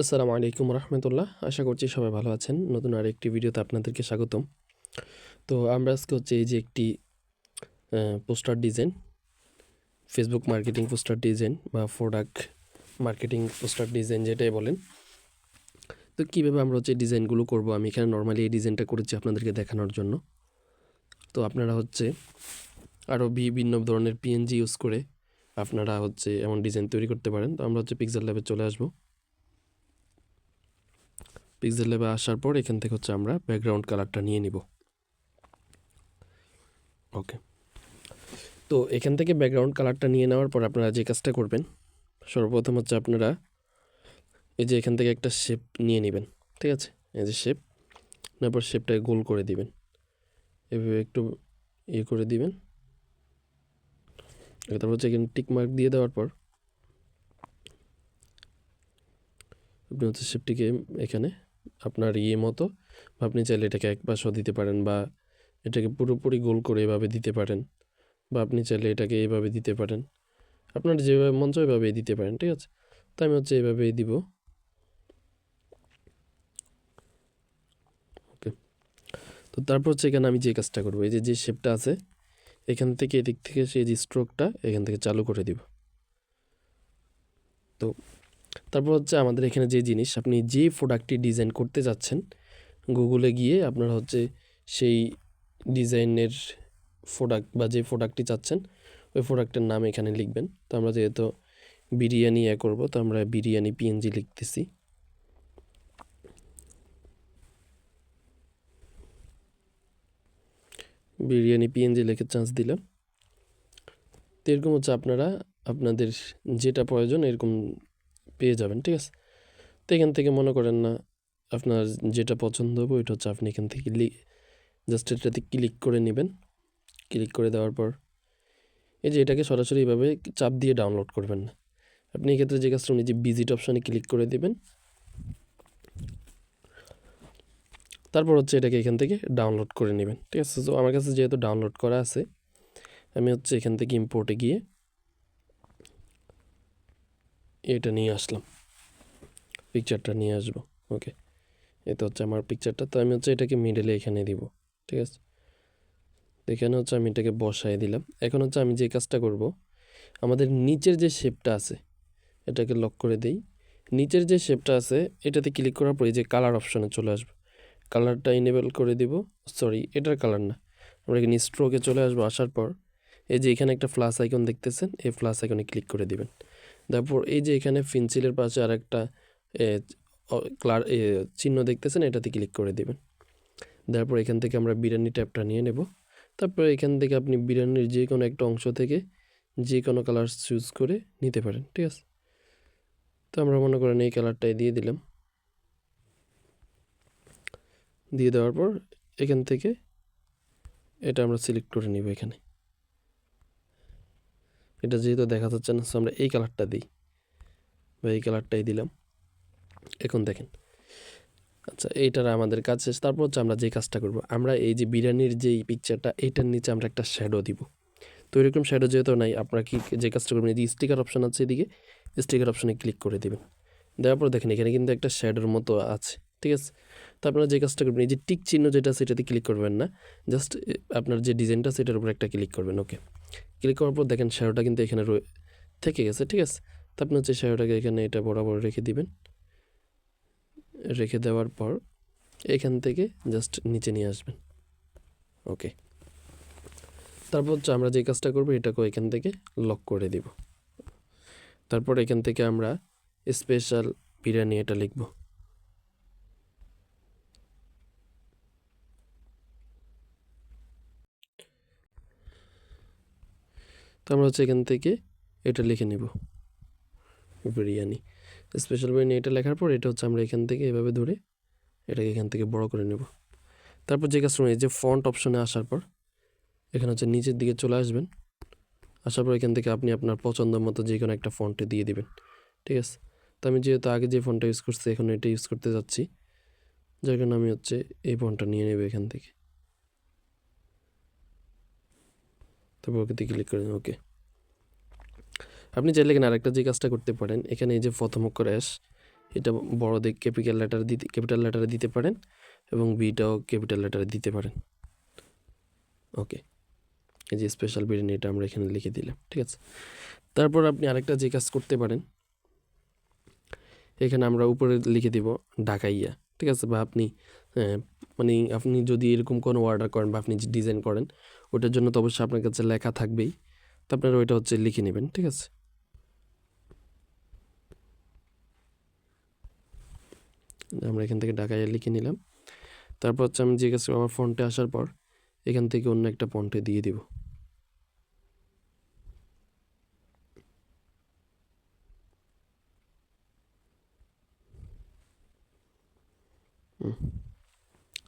আসসালামু আলাইকুম রহমতুল্লাহ। আশা করছি সবাই ভালো আছেন। নতুন আর একটি ভিডিওতে আপনাদেরকে স্বাগতম। তো আমরা আজকে হচ্ছে এই যে একটি poster design Facebook marketing poster design বা প্রোডাক্ট মার্কেটিং পোস্টার ডিজাইন যেটাই বলেন। তো কীভাবে আমরা হচ্ছে ডিজাইনগুলো করব? আমি এখানে নর্মালি এই ডিজাইনটা করেছি আপনাদেরকে দেখানোর জন্য। তো আপনারা হচ্ছে আরও বিভিন্ন ধরনের পিএনজি ইউজ করে আপনারা হচ্ছে এমন ডিজাইন তৈরি করতে পারেন। তো আমরা হচ্ছে পিক্সেল ল্যাবে চলে আসব। পিক্সেল ল্যাবে আসার পর এখান থেকে হচ্ছে আমরা ব্যাকগ্রাউন্ড কালারটা নিয়ে নিব। ওকে তো এখান থেকে ব্যাকগ্রাউন্ড কালারটা নিয়ে নেওয়ার পর আপনারা যে কাজটা করবেন, সর্বপ্রথম হচ্ছে আপনারা এই যে এখান থেকে একটা শেপ নিয়ে নেবেন, ঠিক আছে? এই যে শেপ তারপর শেপটাকে গোল করে দিবেন। এভাবে একটু ইয়ে করে দিবেন। তারপর হচ্ছে এখানে টিক মার্ক দিয়ে দেওয়ার পর আপনি হচ্ছে শেপটিকে এখানে আপনার ইয়ে মতো আপনি চাইলে এটাকে এক পাশও দিতে পারেন, বা এটাকে পুরোপুরি গোল করে এভাবে দিতে পারেন, বা আপনি চাইলে এটাকে এভাবে দিতে পারেন। আপনার যেভাবে মন চায় এভাবেই দিতে পারেন, ঠিক আছে? তো আমি হচ্ছে এভাবেই দিব। ওকে। তো তারপর হচ্ছে এখানে আমি যে কাজটা করব, এই যে যে শেপটা আছে, এখান থেকে এদিক থেকে সেই যে স্ট্রোকটা এখান থেকে চালু করে দিব। তো তারপর হচ্ছে আমাদের এখানে যে জিনিস, আপনি যে প্রোডাক্টটি ডিজাইন করতে যাচ্ছেন গুগলে গিয়ে আপনারা হচ্ছে সেই ডিজাইনের প্রোডাক্ট বা যে প্রোডাক্টটি চাচ্ছেন, ওই প্রোডাক্টের নাম এখানে লিখবেন। তো আমরা যেহেতু বিরিয়ানি এ করব, তো আমরা বিরিয়ানি পিএনজি লিখতেছি। বিরিয়ানি পিএনজি লিখে চান্স দিলাম। তো এরকম হচ্ছে আপনারা, আপনাদের যেটা প্রয়োজন এরকম পেয়ে যাবেন, ঠিক আছে? তো এখান থেকে মনে করেন না, আপনার যেটা পছন্দ হবে ওইটা হচ্ছে আপনি এখান থেকে লি জাস্ট এটাতে ক্লিক করে নেবেন। ক্লিক করে দেওয়ার পর এই যে এটাকে সরাসরি এভাবে চাপ দিয়ে ডাউনলোড করবেন না। আপনি এক্ষেত্রে যে কাজটা উনি যে ভিজিট অপশানে ক্লিক করে দেবেন, তারপর হচ্ছে এটাকে এখান থেকে ডাউনলোড করে নেবেন, ঠিক আছে? তো আমার কাছে যেহেতু ডাউনলোড করা আছে, আমি হচ্ছে এখান থেকে ইম্পোর্টে গিয়ে এটা নিয়ে আসলাম। পিকচারটা নিয়ে আসব। ওকে এটা হচ্ছে আমার পিকচারটা তো আমি হচ্ছে এটাকে মিডলে এখানে দিব। ঠিক আছে? এখানে হচ্ছে আমি এটাকে বসায় দিলাম। এখন হচ্ছে আমি যে কাজটা করব, আমাদের নিচের যে শেপটা আছে, এটাকে লক করে দিই। নিচের যে শেপটা আছে, এটাতে ক্লিক করার পরে যে কালার অপশনে চলে আসবে। কালারটা ইনেবল করে দিব। সরি এটার কালার না। আমরা এখানে স্ট্রোকে চলে আসব। আসার পর এই যে এখানে একটা ফ্লাস আইকন দেখতেছেন, এই ফ্লাস আইকনে ক্লিক করে দিবেন। তারপর এই যে এখানে পেন্সিলের পাশে আর একটা ক্লার চিহ্ন দেখতেছেন, এটাতে ক্লিক করে দেবেন। তারপর এখান থেকে আমরা বিরিয়ানি ট্যাপটা নিয়ে নেব। তারপর এখান থেকে আপনি বিরিয়ানির যে কোনো একটা অংশ থেকে যে কোনো কালার চুজ করে নিতে পারেন, ঠিক আছে? তো আমরা মনে করেন এই কালারটাই দিয়ে দিলাম। দিয়ে দেওয়ার পর এখান থেকে এটা আমরা সিলেক্ট করে নিব এখানে। এটা যেহেতু দেখা যাচ্ছে না সো আমরা এই কালারটা দিই। বা এই কালারটাই দিলাম। এখন দেখেন। আচ্ছা এইটার আমাদের কাজ শেষ। তারপর হচ্ছে আমরা যে কাজটা করব, আমরা এই যে বিরিয়ানির যেই পিকচারটা এইটার নিচে আমরা একটা শ্যাডো দিব। তো এরকম শ্যাডো যেহেতু নাই, আপনারা কি যে কাজটা করবেন, এই যে স্টিকার অপশান আছে এদিকে স্টিকার অপশানে ক্লিক করে দেবেন। দেওয়ার পর দেখেন, এখানে কিন্তু একটা শ্যাডোর মতো আছে, ঠিক আছে? তো আপনারা যে কাজটা করবেন, এই যে টিক চিহ্ন যেটা সেটাতে ক্লিক করবেন না। জাস্ট আপনার যে ডিজাইনটা সেটার উপর একটা ক্লিক করবেন ওকে ক্লিক করার পর দেখেন শ্যাডোটা কিন্তু এখানে থেকে গেছে, ঠিক আছে? তো আপনি হচ্ছে শ্যাডোটাকে এখানে এটা বরাবর রেখে দিবেন। রেখে দেওয়ার পর এখান থেকে জাস্ট নিচে নিয়ে আসবেন ওকে তারপর হচ্ছে আমরা যে কাজটা করব এটাকে এখান থেকে লক করে দিব। তারপর এখান থেকে আমরা স্পেশাল বিরিয়ানি এটা লিখব। তো আমরা হচ্ছে এখান থেকে এটা লিখে নিব। বিরিয়ানি। স্পেশাল বিরিয়ানি এটা লেখার পর এটা হচ্ছে আমরা এখান থেকে এভাবে ধরে এটাকে এখান থেকে বড় করে নেব। তারপর যে কাজটা এই যে ফন্ট অপশনে আসার পর এখানে হচ্ছে নিচের দিকে চলে আসবেন। আসার পর এখান থেকে আপনি আপনার পছন্দ মতো যে কোনো একটা ফন্টে দিয়ে দিবেন। ঠিক আছে? তো আমি যেহেতু আগে যে ফোনটা ইউজ করছি, এখন এটা ইউজ করতে যাচ্ছি। যার কারণে আমি হচ্ছে এই ফোনটা নিয়ে নেব এখান থেকে। তারপর ওকে ক্লিক করে ওকে আপনি চাইলে এখানে আরেকটা যে কাজটা করতে পারেন, এখানে এই যে প্রথম অক্ষর অ্যাশ এটা বড় দিক ক্যাপিটাল লেটার দিতে ক্যাপিটাল লেটারে দিতে পারেন এবং বিটাও ক্যাপিটাল লেটারে দিতে পারেন। ওকে এই যে স্পেশাল বিরিয়ানি এটা আমরা এখানে লিখে দিলাম, ঠিক আছে? তারপর আপনি আরেকটা যে কাজ করতে পারেন, এখানে আমরা উপরে লিখে দিব ঢাকাইয়া, ঠিক আছে? বা আপনি মানে আপনি যদি এরকম কোনো অর্ডার করেন বা আপনি ডিজাইন করেন ওটার জন্য তো অবশ্যই আপনার কাছে লেখা থাকবেই। তো আপনারা ওইটা হচ্ছে লিখে নেবেন, ঠিক আছে? আমরা এখান থেকে ঢাকাইয়া লিখে নিলাম। তারপর হচ্ছে আমি যে কাছে আমার ফন্টে আসার পর এখান থেকে অন্য একটা ফন্টে দিয়ে দিব।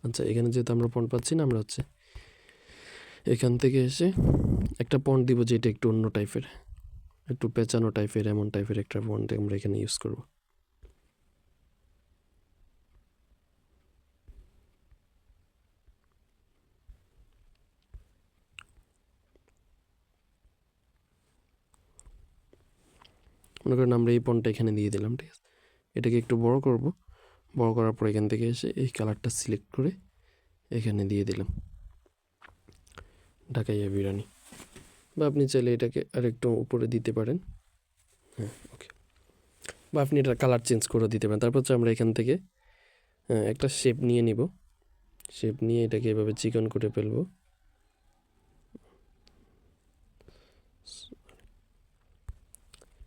আচ্ছা এখানে যেহেতু আমরা পন্ট পাচ্ছি না, আমরা হচ্ছে এখান থেকে এসে একটা পন্ট দিব যেটা একটু অন্য টাইপের একটু পেঁচানো টাইপের এমন টাইপের একটা পন্ট আমরা এখানে ইউজ করব। মনে করেন আমরা এই পন্টটা এখানে দিয়ে দিলাম, ঠিক আছে? এটাকে একটু বড় করব। বড় করার পর এখান থেকে এসে এই কালারটা সিলেক্ট করে এখানে দিয়ে দিলাম। ঢাকাইয়া বিরিয়ানি। বা আপনি চাইলে এটাকে আর একটু উপরে দিতে পারেন। হ্যাঁ ওকে বা আপনি এটা কালার চেঞ্জ করে দিতে পারেন। তারপর হচ্ছে আমরা এখান থেকে হ্যাঁ, একটা শেপ নিয়ে নিব। শেপ নিয়ে এটাকে এভাবে চিকন করে ফেলব।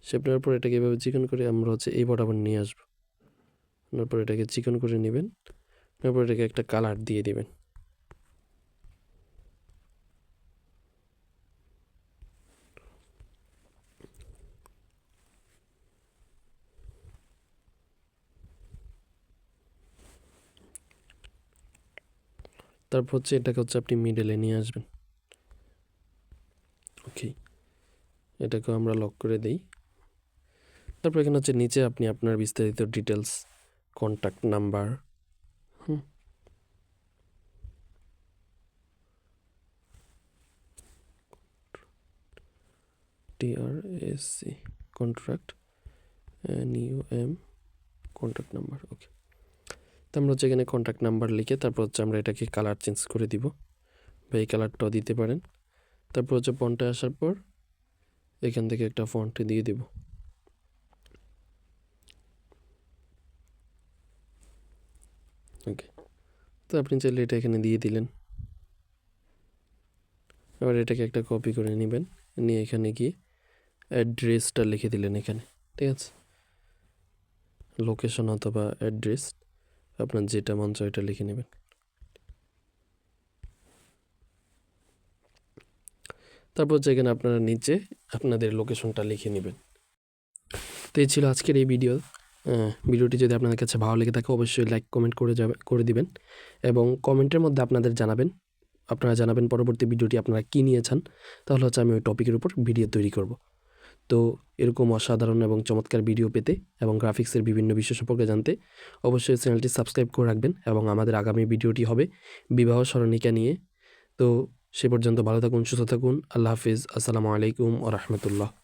শেপ নেওয়ার পর এটাকে এভাবে চিকন করে আমরা হচ্ছে এই বরাবর নিয়ে আসব। আনার পর এটাকে চিকন করে নেবেন। তারপর এটাকে একটা কালার দিয়ে দিবেন। তারপর হচ্ছে এটাকে হচ্ছে আপনি মিডেলে নিয়ে আসবেন। ওকে এটাকেও আমরা লক করে দেই। তারপর এখানে হচ্ছে নিচে আপনি আপনার বিস্তারিত details contact number hmm. TRSC contract N U M contact number okay তো আমরা হচ্ছে এখানে কন্ট্যাক্ট নাম্বার লিখে তারপর হচ্ছে আমরা এটাকে কালার চেঞ্জ করে দিব। বা এই কালারটাও দিতে পারেন। তারপর হচ্ছে ফন্টে আসার পর এখান থেকে একটা ফন্টে দিয়ে দিব। ওকে তো আপনি চাইলে এটা এখানে দিয়ে দিলেন। এবার এটাকে একটা কপি করে নেবেন। নিয়ে এখানে গিয়ে অ্যাড্রেসটা লিখে দিলেন এখানে। ঠিক আছে? লোকেশন অথবা অ্যাড্রেস আপনার যেটা মন চায় ওইটা লিখে নেবেন। তারপর যেখানে আপনারা নিচে আপনাদের লোকেশনটা লিখে নেবেন। তো এই ছিল আজকের এই ভিডিও ভিডিওটি যদি আপনাদের কাছে ভালো লেগে থাকে, অবশ্যই লাইক কমেন্ট করে যাবে, করে দিবেন এবং কমেন্টের মধ্যে আপনাদের জানাবেন। আপনারা জানাবেন পরবর্তী ভিডিওটি আপনারা কী নিয়েছেন। তাহলে হচ্ছে আমি ওই টপিকের উপর ভিডিও তৈরি করব। তো এরকম অসাধারণ এবং চমৎকার ভিডিও পেতে এবং গ্রাফিক্সের বিভিন্ন বিষয় সম্পর্কে জানতে অবশ্যই চ্যানেলটি সাবস্ক্রাইব করে রাখবেন এবং আমাদের আগামী ভিডিওটি হবে বিবাহ স্মরণিকা নিয়ে। তো সে পর্যন্ত ভালো থাকুন, সুস্থ থাকুন, আল্লাহ হাফিজ। আসসালামু আলাইকুম ও রহমতুল্লাহ।